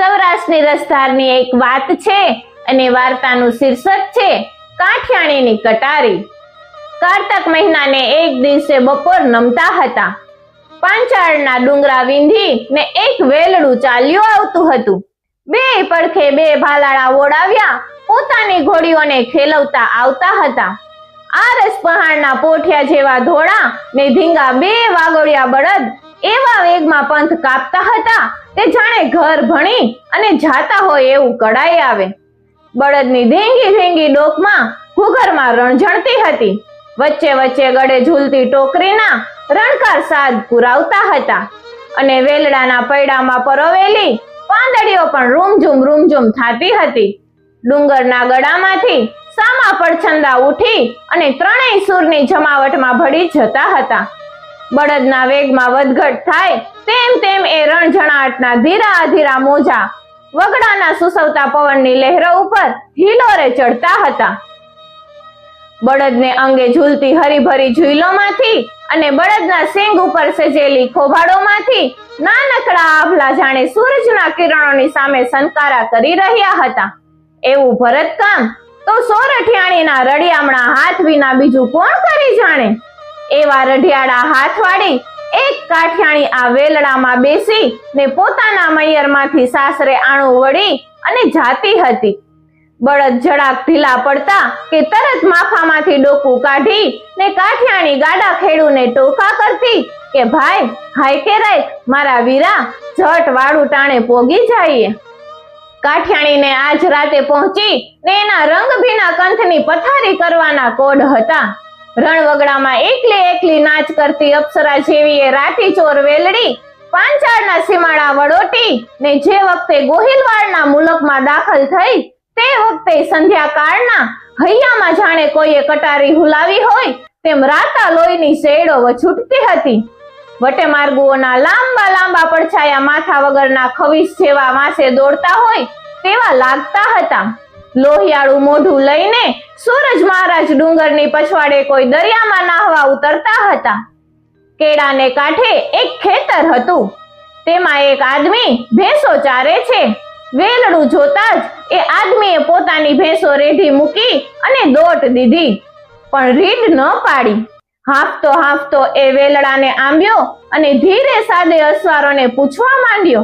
સૌરાષ્ટ્રની રસધારની એક વાત છે અને વાર્તાનું શીર્ષક છે કાઠિયાણીની કટારી. કારતક મહિનાને એક દિવસે બપોર નમતા હતા. પાંચાળના ડુંગરા વિંધી ને એક વેલડું ચાલ્યું આવતું હતું. બે પડખે બે ભાલાળા ઓડાવ્યા, પોતાની ઘોડીઓને ખેલવતા આવતા હતા. આરસ પહાડના પોઠિયા જેવા ધોળા ને ધીંગા બે વાગોળિયા બળદ એવા વેગમાં પંથ કાપતા હતા તે જાણે ઘર ભણી અને જાતા હોય એવું કડાઈ આવે. બળદની ધીંગી ધીંગી ડોકમાં ઘૂઘરમાં રણઝણતી હતી. વચ્ચે વચ્ચે ગળે ઝૂલતી ટોકરીના રણકાર સાદ પુરાવતા હતા અને વેલડાના પૈડામાં પરોવેલી પાંદડીઓ પણ રૂમઝુમ રૂમઝુમ થાતી હતી. ડુંગરના ગળામાંથી સામા પડછંદા ઉઠી અને ત્રણેય સૂરની જમાવટમાં ભળી જતા હતા. બળદના વેગમાં વધઘટ થાય, તેમ તેમ એ રણઝણાટના ધીરા ધીરા મોજા. વગડાના સુસવતા પવનની લહેરો ઉપર હિલોરે ચડતા હતા. બળદને અંગે ઝૂલતી હરીભરી ઝૂલોમાંથી અને બળદના સેંગ ઉપર સજેલી ખોભાડોમાંથી નાનકડા આભલા જાણે સૂરજના કિરણોની સામે સંકારા કરી રહ્યા હતા. એવું ભરતકામ તો સોરઠિયાણીના રડિયામણા હાથ વિના બીજું કોણ કરી જાણે? એવા રઢિયાળા હાથવાળી એક કાઠિયાણી આ વેલડામાં બેસી ને પોતાના મૈયરમાંથી સાસરે આણું વળી અને જાતી હતી. બળદ જડાક ઢીલા પડતા કે તરત માફામાંથી ડોકું કાઢી ને કાઠિયાણી ગાડા ખેડૂને ટોકા કરતી કે, ભાઈ, હાય કે રાય મારા વીરા જટ વાળું ટાણે પોગી જઈએ. કાઠિયાણીને આજ રાતે પહોંચી ને એના રંગભીના કંથની પથારી કરવાના કોડ હતા. રણવગડામાં એકલી એકલી નાચ કરતી અપ્સરા જેવી એ રાતી ચોર વેલડી, પાંચાળના સીમાડા વડોટી ને જે વખતે ગોહિલવાડના મુલકમાં દાખલ થઈ, તે વખતે સંધ્યાકાળના હૈયામાં જાણે કોઈએ કટારી હુલાવી હોય, તેમ રાતા લોહીની શેડો છૂટતી હતી. વટેમાર્ગુઓના લાંબા લાંબા પડછાયા માથા વગરના ખવીસ જેવા માસે દોડતા હોય, તેવા લાગતા હતા. લોહિયાળું મોઢું લઈને સૂરજ મહારાજ ડુંગરની પછવાડે કોઈ દરિયામાં નાહવા ઉતરતા હતા. કેળાને કાંઠે એક ખેતર હતું. તેમાં એક આદમી ભેંસો ચારે છે. વેલડું જોતા જ એ આદમીએ પોતાની ભેંસો રેઢી મૂકી અને દોટ દીધી, પણ રીડ ન પાડી. હાંફતો હાંફતો એ વેલડાને આંબ્યો અને ધીરે સાદે અસવારોને પૂછવા માંડ્યો